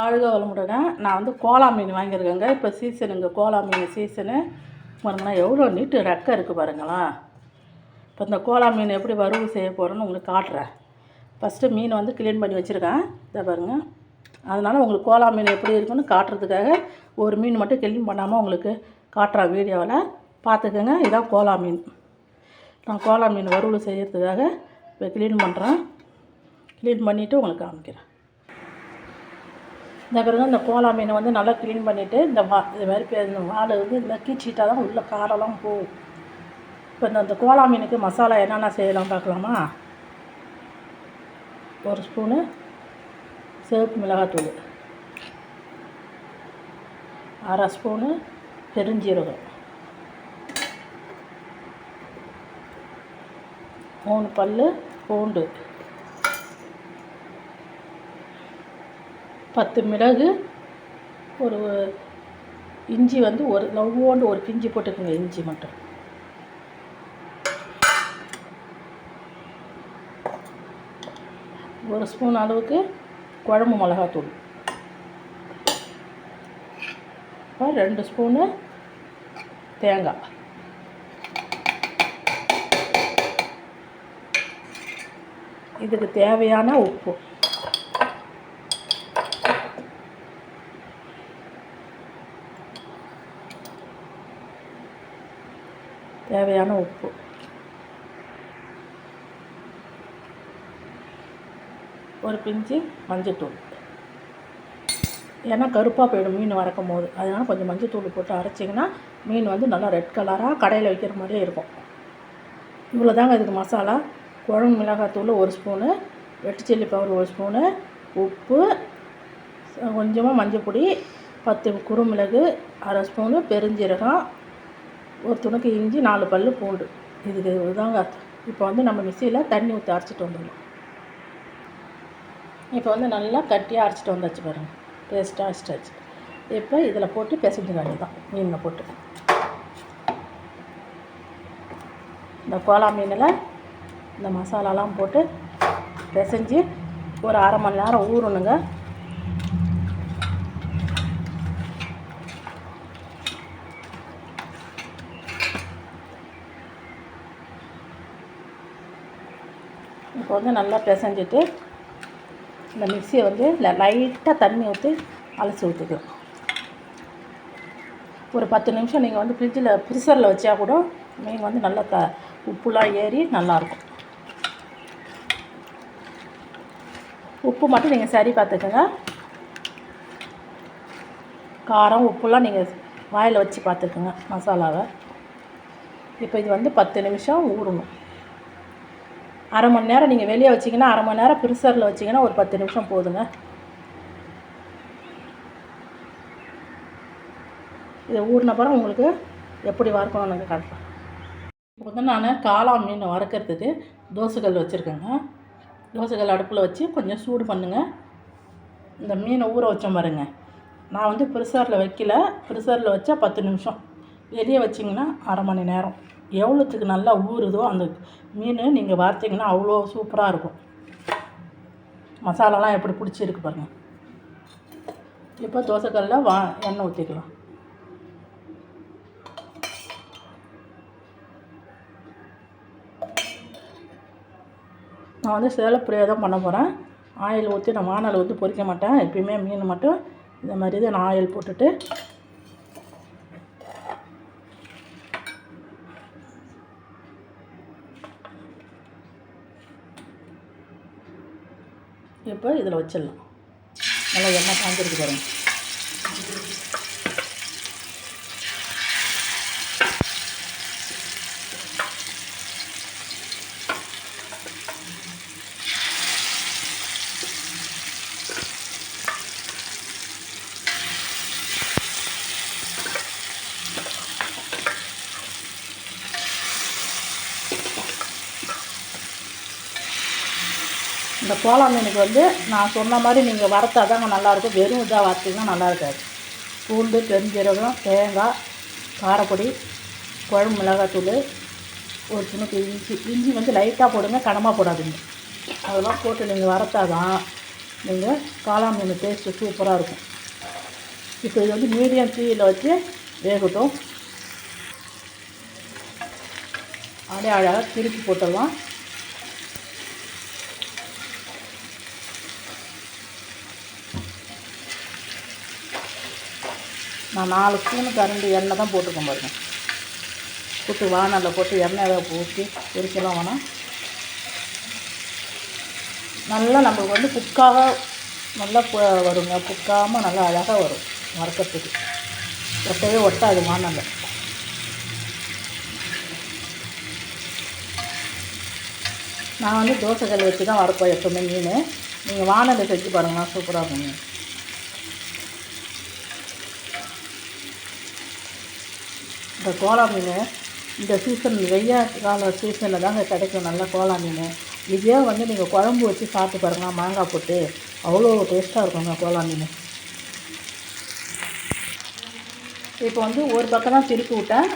ஆழ்க வளமுடனே நான் வந்து கோலா மீன் வாங்கியிருக்கேங்க. இப்போ சீசனுங்க கோலா மீன் சீசனு. பாருங்கன்னா எவ்வளோ நீட்டு ரெக்கை இருக்குது பாருங்களா. இப்போ இந்த கோலா மீன் எப்படி வறுவல் செய்ய போகிறேன்னு உங்களுக்கு காட்டுறேன். ஃபஸ்ட்டு மீன் வந்து க்ளீன் பண்ணி வச்சுருக்கேன். இதை பாருங்கள் அதனால் உங்களுக்கு கோலா மீன் எப்படி இருக்குன்னு காட்டுறதுக்காக ஒரு மீன் மட்டும் க்ளீன் பண்ணாமல் உங்களுக்கு காட்டுறேன் வீடியோவில். பார்த்துக்கோங்க இதான் கோலா மீன். நான் கோலா மீன் வறுவல் செய்கிறதுக்காக இப்போ க்ளீன் பண்ணுறேன் க்ளீன் பண்ணிவிட்டு உங்களுக்கு காமிக்கிறேன். இந்த பிறகு இந்த கோலா மீனை வந்து நல்லா க்ளீன் பண்ணிவிட்டு இந்த வா இது மாதிரி பே- இந்த வால் வந்து இந்த தான் உள்ளே காரெல்லாம் போகும். இப்போ இந்த அந்த கோலா மீனுக்கு மசாலா என்னென்ன செய்யலாம் பார்க்கலாமா? ஒரு ஸ்பூனு சிவப்பு மிளகாத்தூள். அரை ஸ்பூனு பெருஞ்சீரகம். மூணு பல் பூண்டு. பத்து மிளகு ஒரு இஞ்சி வந்து ஒரு லவ்வோண்டு ஒரு பிஞ்சு போட்டுக்கோங்க இஞ்சி மட்டும். ஒரு ஸ்பூன் அளவுக்கு குழம்பு மிளகாத்தூள். ரெண்டு ஸ்பூனு தேங்காய். இதுக்கு தேவையான உப்பு. தேவையான உப்பு. ஒரு பிஞ்சு மஞ்சத்தூள். ஏன்னா கருப்பாக போயிடும் மீன் வறக்கும் போது. அதனால் கொஞ்சம் மஞ்சத்தூள் போட்டு அரைச்சிங்கன்னா மீன் வந்து நல்லா ரெட் கலராக கடையில் வைக்கிற மாதிரியே இருக்கும். இவ்வளோ தாங்க இதுக்கு மசாலா. குழம்பு மிளகாத்தூள் ஒரு ஸ்பூனு வெட்டு சில்லி பவுடர் ஒரு ஸ்பூனு உப்பு கொஞ்சமாக மஞ்சள் பொடி பத்து குறுமிளகு அரை ஸ்பூனு பெருஞ்சீரகம் ஒரு துணுக்கு இஞ்சி நாலு பல் பூண்டு. இதுக்கு இதுதாங்க. இப்போ வந்து நம்ம மிக்சியில் தண்ணி ஊற்றி அரைச்சிட்டு வந்துடலாம். இப்போ வந்து நல்லா கட்டியாக அரைச்சிட்டு வந்தாச்சு பாருங்கள் பேஸ்ட்டாக அரைச்சிட்டாச்சு இப்போ இதில் போட்டு பிசைஞ்சு வேண்டியதான் மீனில் போட்டு. இந்த கோலா மீனில் இந்த மசாலாலாம் போட்டு பிசைஞ்சு ஒரு அரை மணி நேரம் ஊறணுங்க. இப்போ வந்து நல்லா பிசைஞ்சிட்டு இந்த மிக்சியை வந்து லைட்டாக தண்ணி ஊற்றி அலசி ஊற்றிக்கலாம் ஒரு பத்து நிமிஷம் நீங்கள் வந்து ஃப்ரிட்ஜில் ஃப்ரிசரில் வச்சா கூட மீன் வந்து நல்லா த உப்புலாம் ஏறி நல்லாயிருக்கும் உப்பு மட்டும் நீங்கள் சரி பார்த்துக்கோங்க. காரம் உப்புலாம் நீங்கள் வாயில் வச்சு பார்த்துக்குங்க மசாலாவை. இப்போ இது வந்து பத்து நிமிஷம் ஊறணும். அரை மணி நேரம் நீங்கள் வெளியே வச்சிங்கன்னா அரை மணி நேரம் ஃப்ரிசரில் வச்சிங்கன்னா ஒரு பத்து நிமிஷம் போதுங்க. இதை ஊறின பிறகு உங்களுக்கு எப்படி வறுக்கணும்னு எனக்கு காட்டுறேன் இப்போ வந்து நான் காளா மீன் வறுக்கிறதுக்கு தோசைகள் வச்சுருக்கேங்க. தோசைகள் அடுப்பில் வச்சு கொஞ்சம் சூடு பண்ணுங்கள் இந்த மீனை ஊற வச்ச பாருங்க. நான் வந்து ப்ரிசரில் வைக்கல. ப்ரிசரில் வச்சா பத்து நிமிஷம். வெளியே வச்சிங்கன்னா அரை மணி நேரம். எவ்வளோத்துக்கு நல்லா ஊறுதோ அந்த மீன் நீங்கள் வறுத்தீங்கன்னா அவ்வளோ சூப்பராக இருக்கும். மசாலாலாம் எப்படி பிடிச்சிருக்கு பாருங்கள் இப்போ தோசைக்கல்லில் வா எண்ணெய் ஊற்றிக்கலாம் நான் வந்து சேலப்புரியாக தான் பண்ண போகிறேன் ஆயில் ஊற்றி நான் வானல் ஊற்றி பொறிக்க மாட்டேன். எப்பயுமே மீன் மட்டும் இந்த மாதிரி தான் நான் ஆயில் போட்டுட்டு இப்போ இதில் வச்சிடலாம். நல்லா எண்ணெய் காஞ்சிருக்கு பாருங்கள் இந்த கோலா மீனுக்கு வந்து நான் சொன்ன மாதிரி நீங்கள் வறுத்தா தாங்க நல்லாயிருக்கும். வெறும் இதாக வறுத்தீங்கன்னா நல்லா இருக்காது பூண்டு பெருஞ்சீரகம் தேங்காய் காரப்பொடி குழம்பு மிளகாத்தூள் ஒரு துணுக்கு இஞ்சி. இஞ்சி வந்து லைட்டாக போடுங்க கனமாக போடாதீங்க. அதெல்லாம் போட்டு நீங்கள் வறுத்தா தான் நீங்கள் காளா மீன் டேஸ்ட்டு சூப்பராக இருக்கும். இப்போ இது வந்து மீடியம் தீயில் வச்சு வேகட்டும். அப்படியே அழகாக திருப்பி போட்டுடலாம். நான் நாலு ஸ்பூனு கரண்டு எண்ணெய் தான் போட்டிருக்கேன் பாருங்க. புட்டு வானலில் போட்டு எண்ணெய் ஊற்றி பொரிக்கலாம் வேணாம் நல்லா நம்மளுக்கு வந்து குக்காக நல்லா வருங்க. புக்காமல் நல்லா அழகாக வரும் வறுக்கிறதுக்கு. ஒட்டவே ஒட்டாது வானலில். நான் வந்து தோசைகள் வச்சு தான் வறுப்பேன் எப்போவுமே மீன். நீங்கள் வானலில் செஞ்சு பாருங்கண்ணா சூப்பராக இருக்கும் இந்த கோலா மீன் இந்த சீசன் வெய்ய கால சீசனில் தாங்க கிடைக்கும் நல்ல கோலா மீன். இதே வந்து நீங்கள் குழம்பு வச்சு சாப்பிட்டு பாருங்க மாங்காய் போட்டு. அவ்வளோ டேஸ்ட்டாக இருக்குங்க கோலா மீன். இப்போ வந்து ஒரு பக்கம் தான் திருப்பி விட்டேன்.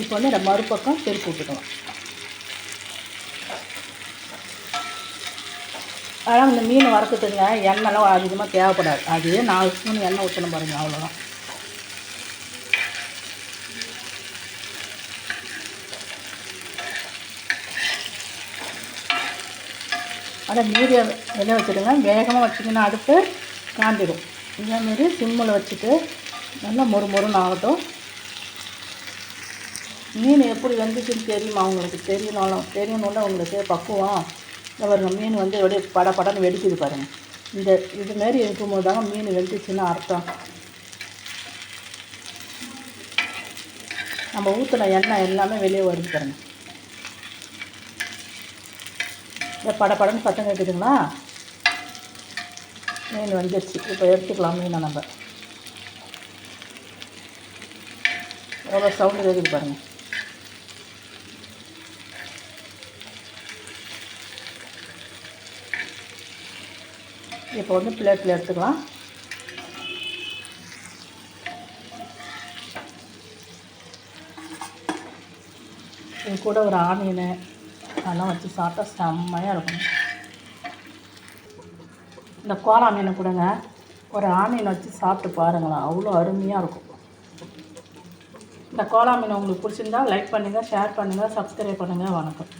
இப்போ வந்து இந்த மறுபக்கம் திருப்பி விட்டுக்கலாம். ஆனால் இந்த மீன் வறுக்கிறதுங்க எண்ணெய்லாம் அதிகமாக தேவைப்படாது. அது நாலு ஸ்பூன் எண்ணெய் ஊற்றணும் பாருங்க அவ்வளோதான் அதை மீடியம் வெளியே வச்சுடுங்க? வேகமாக வச்சிங்கன்னா அடுப்பு காந்திடும் இதேமாரி சிம்மில் வச்சுட்டு நல்லா மொறு மொறுன்னு ஆகட்டும். மீன் எப்படி வந்துச்சுன்னு தெரியுமா அவங்களுக்கு தெரியணும் தெரியணும்ல உங்களுக்கு பக்குவம். இந்த பாருங்க மீன் வந்து அப்படியே பட படன்னு வெடிக்குது பாருங்கள் இந்த இதுமாரி இருக்கும்போது தாங்க மீன் வெந்துச்சுன்னு அர்த்தம். நம்ம ஊற்றின எண்ணெய் எல்லாமே வெளியே வருது பாருங்கள் இந்த படபடன்னு சத்தம் கேட்குதுங்களா மீன் வந்துடுச்சு இப்போ எடுத்துக்கலாம் மீனை நம்ம. எவ்வளோ சவுண்டு கேட்குது பாருங்கள் இப்போ வந்து பிளேட்டில் எடுத்துக்கலாம். இது கூட ஒரு ஆனியனு அதெல்லாம் வச்சு சாப்பிட்டா செம்மையாக இருக்கும். இந்த கோலா மீனை கொடுங்க. ஒரு ஆமீனை வச்சு சாப்பிட்டு பாருங்களேன். அவ்வளோ அருமையாக இருக்கும். இந்த கோலா மீன் உங்களுக்கு பிடிச்சிருந்தா லைக் பண்ணுங்கள் ஷேர் பண்ணுங்கள் சப்ஸ்கிரைப் பண்ணுங்கள் வணக்கம்.